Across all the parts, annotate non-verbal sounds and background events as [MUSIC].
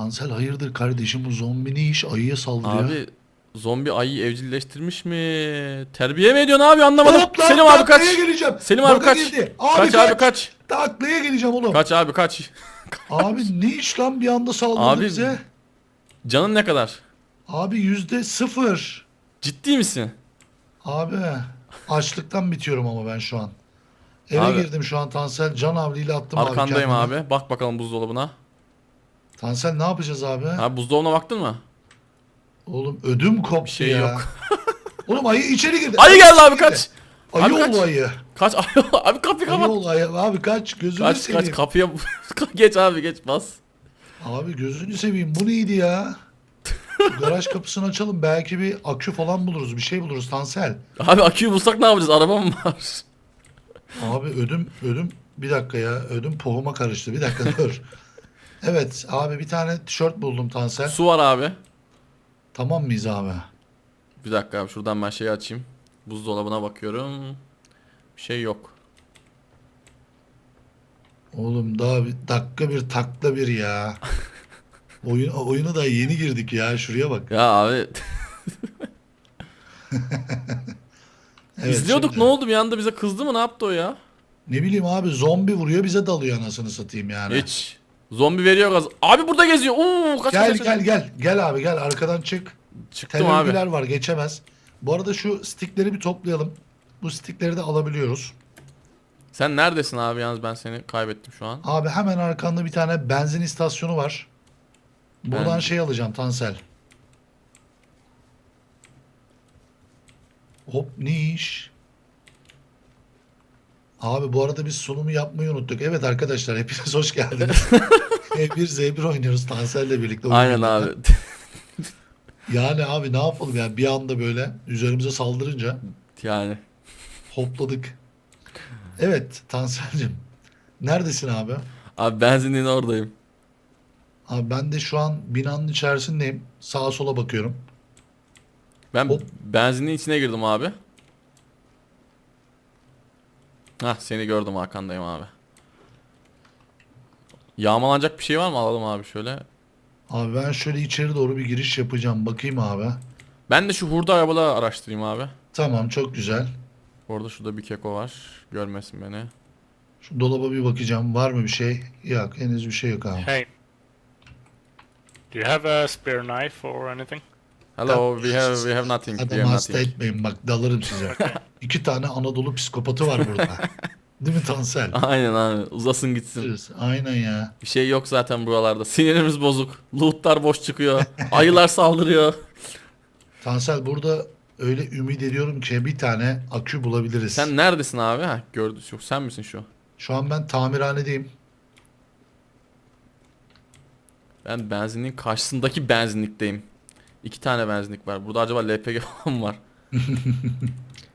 Tansel hayırdır kardeşim bu zombi ne iş ayıya saldırıyor. Abi zombi ayı evcilleştirmiş mi? Terbiye mi ediyorsun abi anlamadım. Hop lan, Selim abi kaç. taklaya geleceğim. Selim abi Baka kaç. girdi. Abi kaç, abi kaç. Taklaya geleceğim oğlum. Kaç abi kaç. Abi ne iş lan bir anda saldırdı Abi- bize. Canın ne kadar? Abi yüzde sıfır. Ciddi misin? Abi açlıktan bitiyorum ama ben şu an. Eve Abi- girdim şu an Tansel. Can avliyle attım Arkandayım abi. abi, kendimi. Bak bakalım buzdolabına. Tansel ne yapacağız abi? Abi buzdolabına baktın mı? Oğlum ödüm koptu Bir şey ya. yok. [LAUGHS] Oğlum ayı içeri girdi. Ayı geldi abi içeri girdi. kaç. Ayı Abi kaç. ayı. Kaç abi kapıyı Ayı kapat. oldu ayı. Abi kaç gözünü Kaç seveyim. kaç kapıya [LAUGHS] geç abi geç bas. Abi gözünü seveyim bu neydi ya? Şu [LAUGHS] Garaj kapısını açalım belki bir akü falan buluruz bir şey buluruz Tansel. Abi aküyü bulsak ne yapacağız? Araba mı var? Abi ödüm ödüm bir dakika ya ödüm pohuma karıştı bir dakika dur. Evet abi bir tane tişört buldum Tansel. Su var abi. Tamam mıyız abi? Bir dakika abi şuradan ben şeyi açayım. Buzdolabına bakıyorum. Bir şey yok. Oğlum daha bir dakika bir takla bir ya. [LAUGHS] Oyun, oyunu da yeni girdik ya şuraya bak. Ya abi [LAUGHS] [LAUGHS] Evet, izliyorduk şimdi- ne oldu bir anda bize kızdı mı ne yaptı o ya? Ne bileyim abi zombi vuruyor bize dalıyor anasını satayım yani. Hiç. Zombi veriyor gaz. Abi burada geziyor. Oo kaç Gel kaç, kaç. gel gel gel abi gel arkadan çık. Çıktım abi. Var geçemez. Bu arada şu stickleri bir toplayalım. Bu stickleri de alabiliyoruz. Sen neredesin abi yalnız ben seni kaybettim şu an. Abi hemen arkanda bir tane benzin istasyonu var. Buradan Ben- şey alacağım Tansel. Hop ne iş? Abi bu arada biz sunumu yapmayı unuttuk. Evet arkadaşlar hepiniz hoş geldiniz. [LAUGHS] H1Z1 oynuyoruz Tansel'le birlikte. Aynen abi. [LAUGHS] Yani abi ne yapalım yani bir anda böyle üzerimize saldırınca yani. hopladık. Evet Tansel'cim. Neredesin abi? Abi benzinliğin oradayım. Abi ben de şu an binanın içerisindeyim. Sağa sola bakıyorum. Ben Hop. benzinliğin içine girdim abi. Hah seni gördüm arkandayım abi. Yağmalanacak bir şey var mı alalım abi şöyle. Abi ben şöyle içeri doğru bir giriş yapacağım. Bakayım abi. Ben de şu hurda arabaları araştırayım abi. Tamam çok güzel. Orada şurada bir keko var. Görmesin beni. Şu dolaba bir bakacağım. Var mı bir şey? Yok henüz bir şey yok abi. Hey. Do you have a spare knife or anything? Hello, we have we have nothing. We Adam have hasta nothing. etmeyin bak dalarım size. [LAUGHS] İki tane Anadolu psikopatı var burada. [LAUGHS] Değil mi Tansel? Aynen abi. Uzasın gitsin. Aynen ya. Bir şey yok zaten buralarda. Sinirimiz bozuk. Lootlar boş çıkıyor. Ayılar [LAUGHS] saldırıyor. Tansel burada öyle ümit ediyorum ki bir tane akü bulabiliriz. Sen neredesin abi? Ha, gördü. Yok sen misin şu? Şu an ben tamirhanedeyim. Ben benzinliğin karşısındaki benzinlikteyim. İki tane benzinlik var. Burada acaba LPG [LAUGHS] falan mı var? [LAUGHS]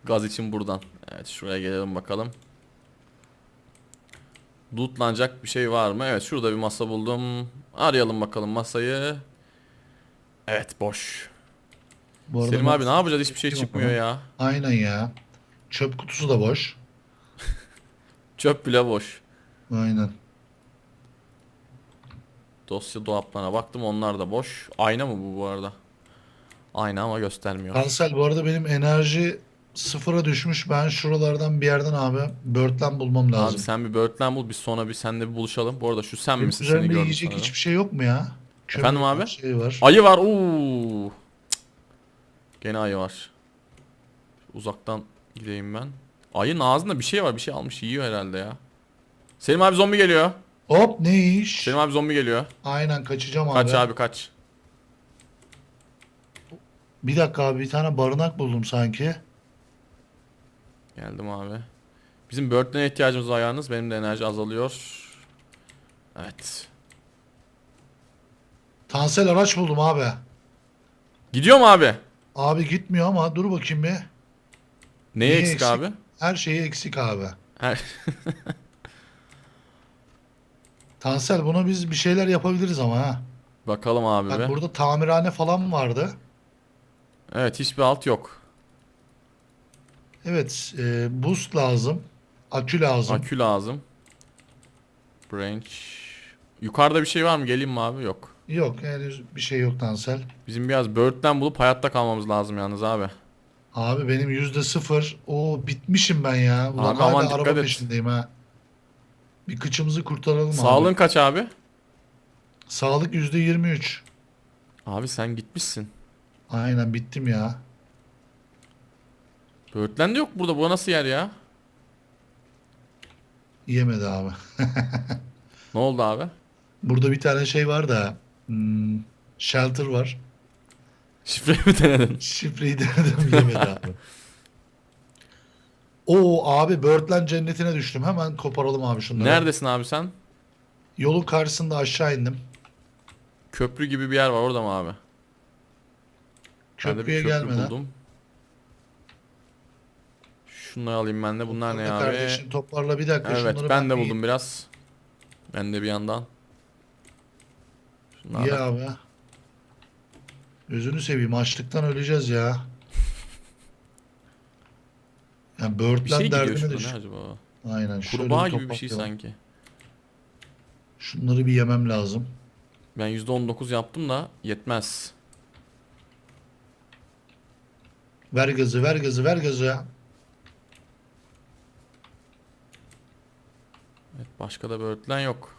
Gaz için buradan. Evet şuraya gelelim bakalım. Lootlanacak bir şey var mı? Evet şurada bir masa buldum. Arayalım bakalım masayı. Evet boş. Bu arada Selim abi ne yapacağız? Hiçbir şey çıkmıyor ya. Aynen ya. Çöp kutusu da boş. [LAUGHS] Çöp bile boş. Aynen. Dosya dolaplarına baktım onlar da boş. Ayna mı bu bu arada? Ayna ama göstermiyor. Tansel bu arada benim enerji sıfıra düşmüş. Ben şuralardan bir yerden abi börtlen bulmam lazım. Abi sen bir böğürtlen bul biz sonra bir seninle bir buluşalım. Bu arada şu sen Benim misin? Seni üzerimde gördüm yiyecek sonra. hiçbir şey yok mu ya? Kömür Efendim var, abi? Şey var. Ayı var. Uuu. Gene ayı var. Uzaktan gideyim ben. Ayının ağzında bir şey var. Bir şey almış yiyor herhalde ya. Selim abi zombi geliyor. Hop ne iş? Selim abi zombi geliyor. Aynen kaçacağım abi. Kaç abi kaç. Bir dakika abi bir tane barınak buldum sanki. Geldim abi. Bizim böğürtlene ihtiyacımız var yalnız. Benim de enerji azalıyor. Evet. Tansel araç buldum abi. Gidiyor mu abi? Abi gitmiyor ama dur bakayım bir. Neye Neye eksik, eksik? abi? Her şeyi eksik abi. Her... [LAUGHS] Tansel buna biz bir şeyler yapabiliriz ama ha. Bakalım abi Bak be. burada tamirhane falan vardı. Evet hiçbir alt yok. Evet e, boost lazım. Akü lazım. Akü lazım. Branch. Yukarıda bir şey var mı? Geleyim mi abi? Yok. Yok henüz bir şey yok Tansel. Bizim biraz Bird'den bulup hayatta kalmamız lazım yalnız abi. Abi benim yüzde sıfır. Oo bitmişim ben ya. Ulan Abi hala aman dikkat araba et. peşindeyim ha. Bir kıçımızı kurtaralım Sağlığın abi. kaç abi? Sağlık yüzde yirmi üç. Abi sen gitmişsin. Aynen bittim ya. Bird'den de yok burada. Bu nasıl yer ya? Yemedi abi. [LAUGHS] Ne oldu abi? Burada bir tane şey var da. hmm, shelter var. [LAUGHS] Şifreyi mi denedin? [LAUGHS] Şifreyi denedim yemedi abi. Oo abi Birdland cennetine düştüm. Hemen koparalım abi şunları. Neredesin abi sen? Yolun karşısında aşağı indim. Köprü gibi bir yer var orada mı abi? Ben de bir Köprüye köprü gelmeden. buldum. Şunları alayım ben de. Bunlar ne Toparla abi? Kardeşim toparla bir dakika Evet şunları ben de bir buldum biraz. Ben de bir yandan. Şunlar Ye da- abi. Gözünü seveyim açlıktan öleceğiz ya. Yani bir Birdland şey derdine düş. ne acaba? Aynen. Kurbağa bir gibi bir şey topaklayalım. sanki. Şunları bir yemem lazım. Ben %19 yaptım da yetmez. Ver gazı ver gazı ver gazı ya. Evet başka da böğürtlen yok.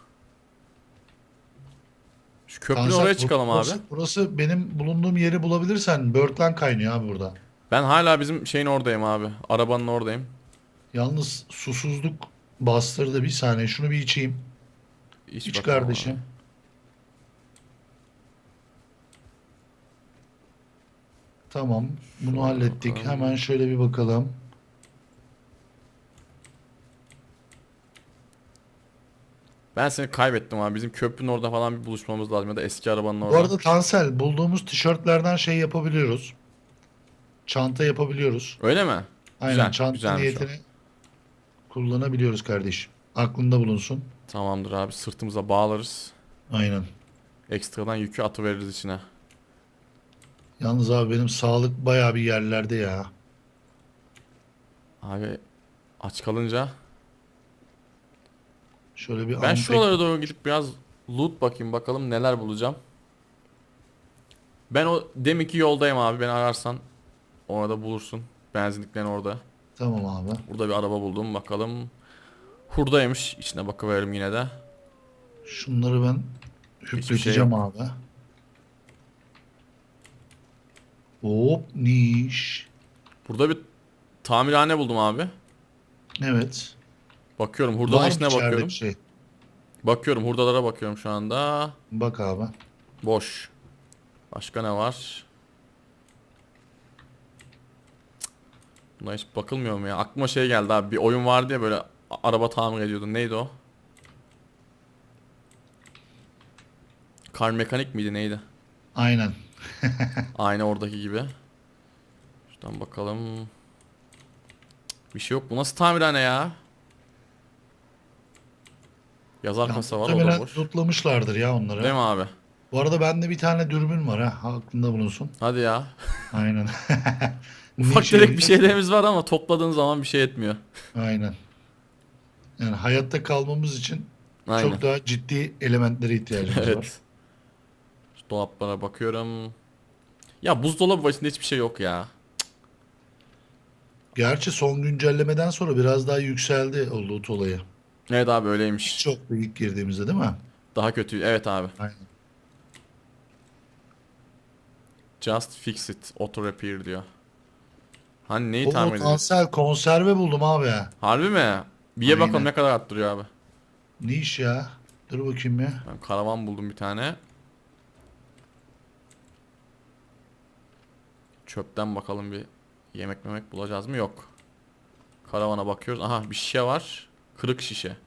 Şu köprünün Tansel, oraya çıkalım burası, abi. Burası benim bulunduğum yeri bulabilirsen Birdland kaynıyor abi burada. Ben hala bizim şeyin oradayım abi. Arabanın oradayım. Yalnız susuzluk bastırdı bir saniye. Şunu bir içeyim. İç, İç kardeşim. abi. Tamam. Bunu Şöyle hallettik. bakalım. Hemen şöyle bir bakalım. Ben seni kaybettim abi. Bizim köprünün orada falan bir buluşmamız lazım ya da eski arabanın Bu orada. arada Tansel bulduğumuz tişörtlerden şey yapabiliyoruz. Çanta yapabiliyoruz. Öyle mi? Aynen Güzel, çanta güzelmiş o. kullanabiliyoruz kardeşim. Aklında bulunsun. Tamamdır abi. Sırtımıza bağlarız. Aynen. Ekstradan yükü atıveririz içine. Yalnız abi benim sağlık bayağı bir yerlerde ya. Abi aç kalınca Şöyle bir ben şuralara doğru gidip biraz loot bakayım bakalım neler bulacağım. Ben o deminki yoldayım abi beni ararsan orada bulursun. Benzinliklerin orada. Tamam abi. Burada bir araba buldum bakalım. Hurdaymış. İçine bakıverelim yine de. Şunları ben şey hüpleteceğim abi. Hop niş. Burada bir tamirhane buldum abi. Evet. Bakıyorum Var içine bakıyorum. şey. Bakıyorum hurdalara bakıyorum şu anda. Bak abi. Boş. Başka ne var? Buna hiç bakılmıyor mu ya? Aklıma şey geldi abi. Bir oyun vardı ya böyle araba tamir ediyordun. Neydi o? Kar mekanik miydi neydi? Aynen. [LAUGHS] Aynı oradaki gibi. Şuradan bakalım. Bir şey yok. Bu nasıl tamirhane ya? Yazar Ya, kasa var o da muhtemelen boş. lootlamışlardır ya onları. Değil mi abi? Bu arada bende bir tane dürbün var ha. Aklında bulunsun. Hadi ya. Aynen. [LAUGHS] Ufak tefek bir şeylerimiz var ama topladığın zaman bir şey etmiyor. Aynen. Yani hayatta kalmamız için Aynen. çok daha ciddi elementlere ihtiyacımız [LAUGHS] var. evet. Şu dolaplara bakıyorum. Ya buzdolabı başında hiçbir şey yok ya. Gerçi son güncellemeden sonra biraz daha yükseldi o loot olayı. Evet abi öyleymiş. Çok ilk girdiğimizde değil mi? Daha kötü. Evet abi. Aynen. Just fix it. Auto repair diyor. Hani neyi O tamir ediyorsun? kanser konserve buldum abi. Harbi mi? Bir ye bakalım ne kadar arttırıyor abi. Ne iş ya? Dur bakayım ya. Ben karavan buldum bir tane. Çöpten bakalım bir yemek memek bulacağız mı? Yok. Karavana bakıyoruz. Aha bir şişe var. Kırık şişe.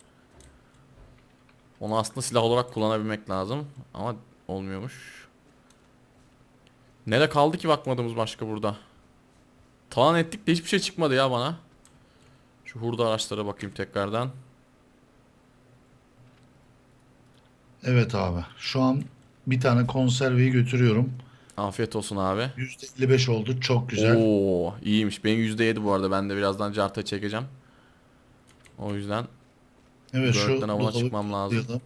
Onu aslında silah olarak kullanabilmek lazım. Ama olmuyormuş. Nerede kaldı ki bakmadığımız başka burada? Talan ettik de hiçbir şey çıkmadı ya bana. Şu hurda araçlara bakayım tekrardan. Evet abi. Şu an bir tane konserveyi götürüyorum. Afiyet olsun abi. %55 oldu. Çok güzel. Oo, iyiymiş. Benim %7 bu arada. Ben de birazdan carta çekeceğim. O yüzden evet şu avına çıkmam lazım.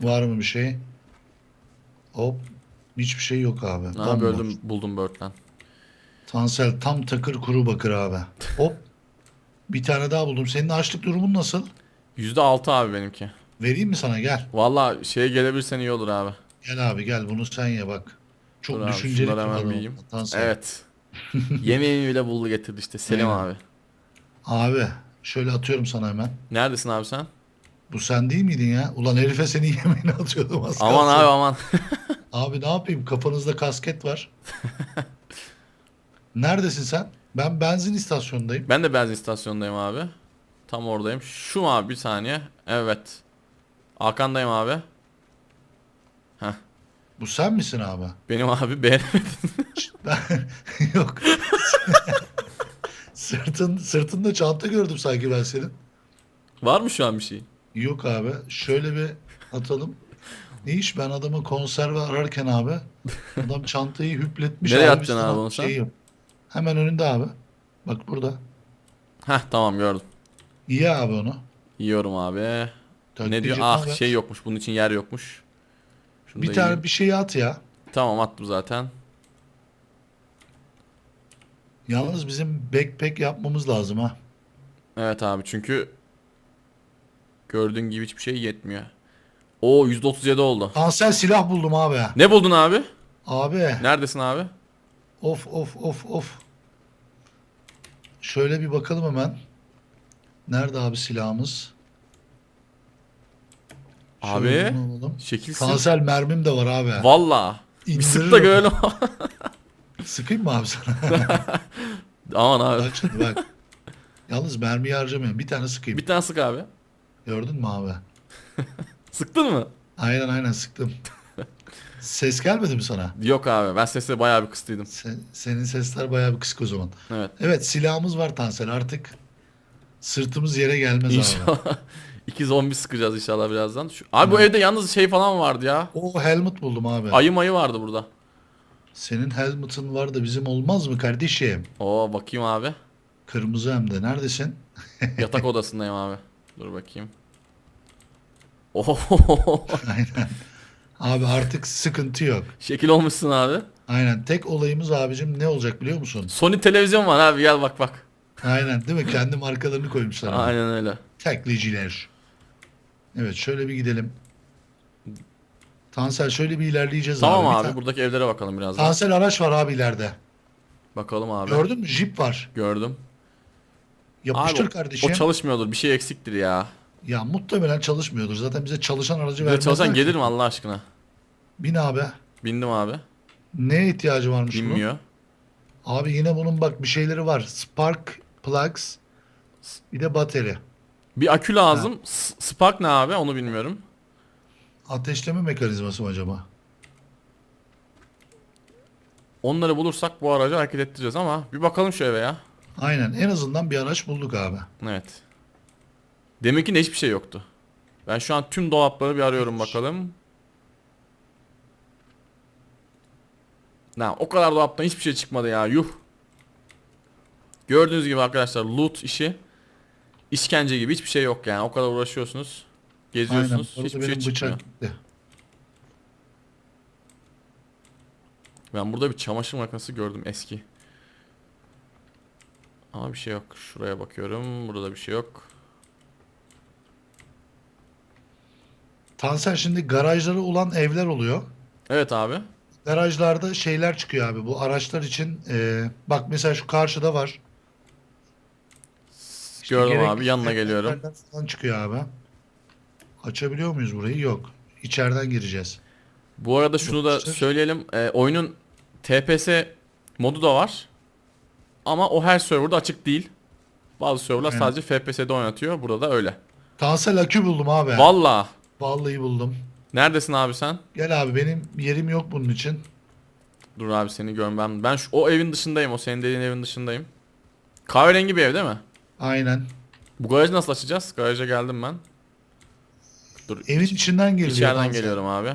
Var mı bir şey? Hop. Hiçbir şey yok abi. Ne Bomboş. abi öldüm buldum Bird'den. Tansel tam takır kuru bakır abi. [LAUGHS] Hop. Bir tane daha buldum. Senin açlık durumun nasıl? %6 abi benimki. Vereyim mi sana gel. Valla şeye gelebilirsen iyi olur abi. Gel abi gel bunu sen ye bak. Çok Dur abi, düşünceli şunları hemen bir yiyeyim. Tansel. Evet. [LAUGHS] Yemeğimi bile buldu getirdi işte Selim Aynen. abi. Abi şöyle atıyorum sana hemen. Neredesin abi sen? Bu sen değil miydin ya? Ulan herife senin [LAUGHS] yemeğini atıyordum az Aman kalsın. abi aman. [LAUGHS] Abi ne yapayım kafanızda kasket var. Neredesin sen? Ben benzin istasyonundayım. Ben de benzin istasyonundayım abi. Tam oradayım. Şu mu abi bir saniye. Evet. Arkandayım abi. Heh. Bu sen misin abi? Benim abi beğenemedin. Ben... [LAUGHS] Yok. Sırtın, sırtında çanta gördüm sanki ben senin. Var mı şu an bir şey? Yok abi. Şöyle bir atalım. Ne iş ben adamı konserve ararken abi. Adam çantayı hüpletmiş. Nereye abi, biz abi onu sen? şey yap. Hemen önünde abi. Bak burada. Heh tamam gördüm. İyi abi onu. Yiyorum abi. Ne Taklitçi diyor? Ah ver. şey yokmuş. Bunun için yer yokmuş. Şunu Bir da tane yiyeyim. bir şey at ya. Tamam attım zaten. Yalnız bizim backpack yapmamız lazım ha. Evet abi çünkü gördüğün gibi hiçbir şey yetmiyor. Oo %37 oldu. Kanser silah buldum abi. Ne buldun abi? Abi. Neredesin abi? Of of of of. Şöyle bir bakalım hemen. Nerede abi silahımız? Abi. Şöyle bunu alalım. Şekilsin. Kanser mermim de var abi. Valla. Bir sık da görelim. Sıkayım mı abi sana? [LAUGHS] Aman abi. bak şimdi bak. Yalnız mermiyi harcamayın. Bir tane sıkayım. Bir tane sık abi. Gördün mü abi? [LAUGHS] Sıktın mı? Aynen aynen sıktım. Ses gelmedi mi sana? Yok abi. Ben sesi bayağı bir kıstıydım. Sen- senin sesler bayağı bir kısık o zaman. Evet. Evet silahımız var Tansel artık. Sırtımız yere gelmez abi. İnşallah. İki zombi sıkacağız inşallah birazdan. Şu... Abi bu evde yalnız şey falan vardı ya. O helmet buldum abi. Ayı mayı vardı burada. Senin helmet'ın var da bizim olmaz mı kardeşim? Oo bakayım abi. Kırmızı hem de. Neredesin? [LAUGHS] Yatak odasındayım abi. Dur bakayım. Oho. [LAUGHS] Aynen. Abi artık sıkıntı yok. Şekil olmuşsun abi. Aynen. Tek olayımız abicim ne olacak biliyor musun? Sony televizyon var abi gel bak bak. Aynen değil mi? Kendi markalarını koymuşlar. abi. Aynen öyle. Tekliciler. Evet şöyle bir gidelim. Tansel şöyle bir ilerleyeceğiz Tamam abi. abi, Bir ta- buradaki evlere bakalım birazdan. Tansel araç var abi ileride. Bakalım abi. Gördün mü? Jeep var. Gördüm. Yapıştır Abi, kardeşim. O çalışmıyordur. Bir şey eksiktir ya. ya muhtemelen çalışmıyordur. Zaten bize çalışan aracı Bir de vermezler. çalışan ki. gelir mi Allah aşkına? Bin abi. Bindim abi. Neye ihtiyacı varmış bunun? Binmiyor. Abi yine bunun bak bir şeyleri var. Spark plugs. Bir de bateri. Bir akü lazım. S- Spark ne abi? Onu bilmiyorum. Ateşleme mekanizması mı acaba? Onları bulursak bu aracı hareket ettireceğiz ama bir bakalım şu eve ya. Aynen. En azından bir araç bulduk abi. Evet. Demek ki de hiçbir şey yoktu. Ben şu an tüm dolapları bir arıyorum bakalım. Na o kadar dolaptan hiçbir şey çıkmadı ya. Yuh. Gördüğünüz gibi arkadaşlar loot işi işkence gibi hiçbir şey yok yani. O kadar uğraşıyorsunuz. Aynen. Geziyorsunuz. Orada hiçbir şey bıçak çıkmıyor. gitti. Ben burada bir çamaşır makinesi gördüm eski. Ama bir şey yok. Şuraya bakıyorum. Burada bir şey yok. Tansel şimdi garajları olan evler oluyor. Evet abi. Garajlarda şeyler çıkıyor abi. Bu araçlar için e, bak mesela şu karşıda var. İşte Gördüm abi. Yanına geliyorum. Falan çıkıyor abi. Açabiliyor muyuz burayı? Yok. İçeriden gireceğiz. Bu arada şunu da söyleyelim. Ee, oyunun TPS modu da var. Ama o her serverda açık değil. Bazı serverlar Aynen. sadece FPS'de oynatıyor. Burada da öyle. Tansel akü buldum abi. Valla. Vallahi buldum. Neredesin abi sen? Gel abi benim yerim yok bunun için. Dur abi seni görmem. Ben şu, o evin dışındayım. O senin dediğin evin dışındayım. Kahverengi bir ev değil mi? Aynen. Bu garajı nasıl açacağız? Garaja geldim ben. Dur. Evin içinden giriliyor. içeriden Tansel. geliyorum abi.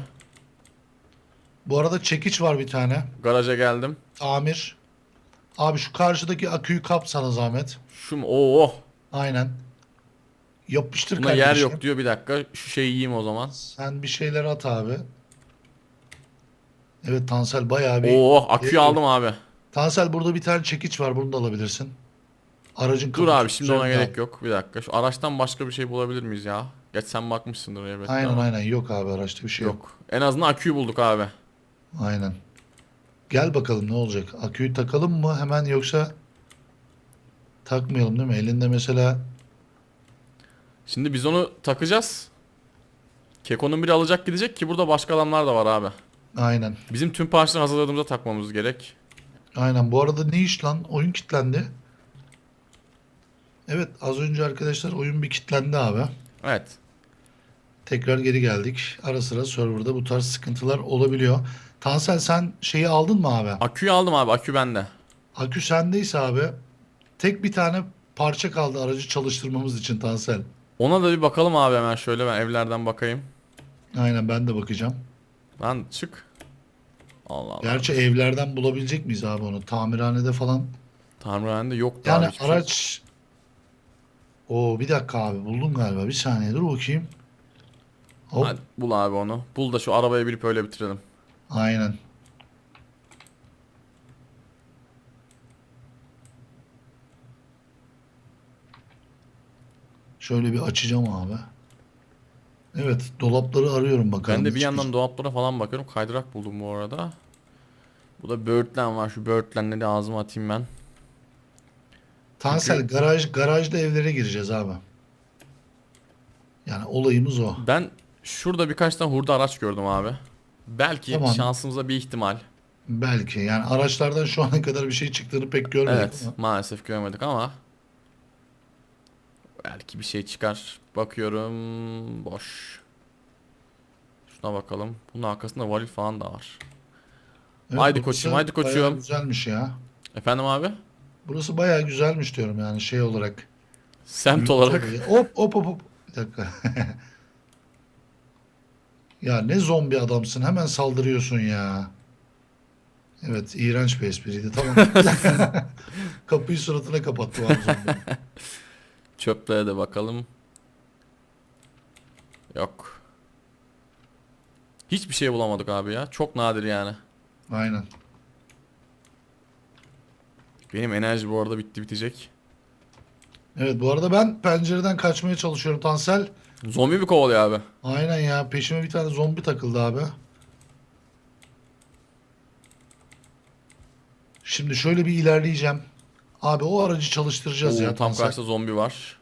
Bu arada çekiç var bir tane. Garaja geldim. Tamir. Abi şu karşıdaki aküyü kap sana zahmet. Şu mu? Oo. oh. Aynen. Yapıştır Buna kardeşim. yer yok diyor bir dakika. Şu şeyi yiyeyim o zaman. Sen bir şeyler at abi. Evet Tansel bayağı bir... Oo aküyü Evet. aldım abi. Tansel burada bir tane çekiç var bunu da alabilirsin. Aracın Dur abi şimdi ona gerek yok. Bir dakika. Şu araçtan başka bir şey bulabilir miyiz ya? Geç sen bakmışsındır elbette. Aynen ama. aynen yok abi araçta bir şey yok. Yok. En azından aküyü bulduk abi. Aynen. Gel bakalım ne olacak. Aküyü takalım mı hemen yoksa takmayalım değil mi? Elinde mesela Şimdi biz onu takacağız. Keko'nun biri alacak gidecek ki burada başka adamlar da var abi. aynen. Bizim tüm parçaları hazırladığımızda takmamız gerek. Aynen. Bu arada ne iş lan? Oyun kilitlendi. Evet az önce arkadaşlar oyun bir kilitlendi abi. Evet. Tekrar geri geldik. Ara sıra serverda bu tarz sıkıntılar olabiliyor. Tansel sen şeyi aldın mı abi? Aküyü aldım abi. Akü bende. Akü sendeyse abi tek bir tane parça kaldı aracı çalıştırmamız için Tansel. Ona da bir bakalım abi hemen şöyle ben evlerden bakayım. Aynen ben de bakacağım. Lan çık. Allah Allah. Gerçi evlerden bulabilecek miyiz abi onu? Tamirhanede falan. Tamirhanede yoktu Yani abi. hiçbir şey. araç... Oo bir dakika abi buldum galiba. Bir saniye dur bakayım. Hop. Hadi bul abi onu. Bul da şu arabaya binip öyle bitirelim. Aynen. Şöyle bir açacağım abi. Evet dolapları arıyorum bakalım. Ben de bir yandan dolaplara falan bakıyorum. Kaydırak buldum bu arada. Bu da böğürtlen var. Şu böğürtlenleri ağzıma atayım ben. Tansel garaj garajda evlere gireceğiz abi. Yani olayımız o. Ben şurada birkaç tane hurda araç gördüm abi. Belki Tamam. şansımıza bir ihtimal. Belki yani araçlardan şu ana kadar bir şey çıktığını pek görmedik. Evet ama. maalesef göremedik ama belki bir şey çıkar. Bakıyorum boş. Şuna bakalım. Bunun arkasında varil falan da var. Evet, Haydi koçum, haydi koçum. Güzelmiş ya. Efendim abi? Burası bayağı güzelmiş diyorum yani şey olarak. Semt olarak. Hop hop hop hop. Bir dakika. [LAUGHS] ya ne zombi adamsın. Hemen saldırıyorsun ya. Evet iğrenç bir espriydi. Tamam. [LAUGHS] Kapıyı suratına kapattım abi zombi. [LAUGHS] Çöplere de bakalım. Yok. Hiçbir şey bulamadık abi ya. Çok nadir yani. Aynen. Benim enerji bu arada bitti bitecek. Evet bu arada ben pencereden kaçmaya çalışıyorum Tansel. Zombi mi kovalıyor abi? Aynen ya peşime bir tane zombi takıldı abi. Şimdi şöyle bir ilerleyeceğim. Abi o aracı çalıştıracağız Oo, ya. tam Tansel. karşıda zombi var.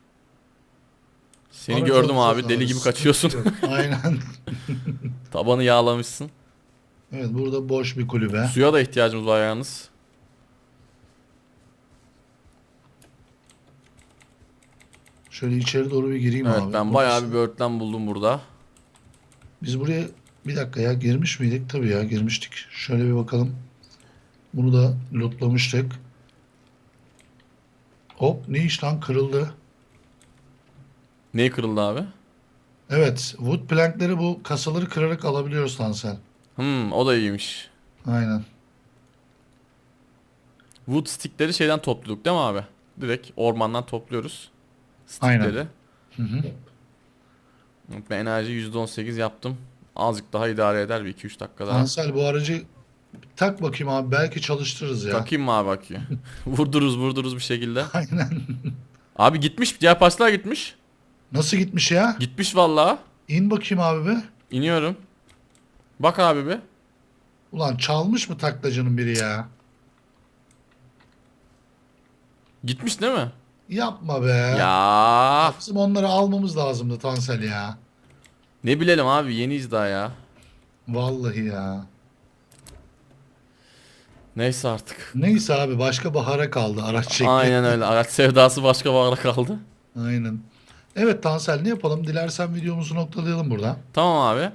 Seni Aracı gördüm alacağız abi. Deli gibi Sıkıntı kaçıyorsun. yok. Aynen. [LAUGHS] Tabanı yağlamışsın. Evet burada boş bir kulübe. Suya da ihtiyacımız var yalnız. Şöyle içeri doğru bir gireyim Evet abi. ben bayağı bir böğürtlen buldum burada. Biz buraya bir dakika ya girmiş miydik? Tabii ya girmiştik. Şöyle bir bakalım. Bunu da lootlamıştık. Hop ne iş lan kırıldı. Neyi kırıldı abi? Evet wood plankleri bu kasaları kırarak alabiliyoruz lan sen. Hmm o da iyiymiş. Aynen. Wood stickleri şeyden topluyorduk değil mi abi? Direkt ormandan topluyoruz. Aynen. Stickleri. Hı hı. Ben enerji %18 yaptım. Azıcık daha idare eder bir 2-3 dakika daha. Ansel bu aracı tak bakayım abi belki çalıştırırız ya. Takayım mı abi aküyü? [LAUGHS] vurduruz vurduruz bir şekilde. Aynen. Abi gitmiş. Diğer parçalar gitmiş. Nasıl gitmiş ya? Gitmiş vallahi. İn bakayım abi be. İniyorum. Bak abi be. Ulan çalmış mı taklacının biri ya? Gitmiş değil mi? Yapma be. Ya Bizim onları almamız lazımdı Tansel ya. ne bilelim abi yeniyiz daha ya. Vallahi ya. Neyse artık. Neyse abi başka bahara kaldı araç şekli. Aynen öyle. Araç sevdası başka bağla kaldı. Aynen. Evet Tansel ne yapalım? Dilersen videomuzu noktalayalım burada. Tamam abi.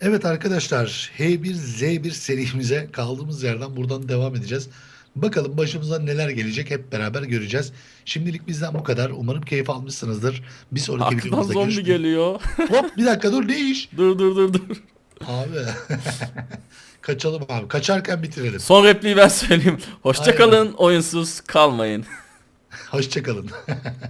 Evet arkadaşlar H1Z1 serimize kaldığımız yerden buradan devam edeceğiz. Bakalım başımıza neler gelecek hep beraber göreceğiz. Şimdilik bizden bu kadar. Umarım keyif almışsınızdır. Bir sonraki Arkadan videomuzda zombi görüşmek geliyor. [LAUGHS] Hop bir dakika dur ne iş? dur dur dur dur. Abi. [LAUGHS] Kaçalım abi. Kaçarken bitirelim. Son repliği ben söyleyeyim. Hoşçakalın oyunsuz kalmayın. Hoşçakalın. [LAUGHS]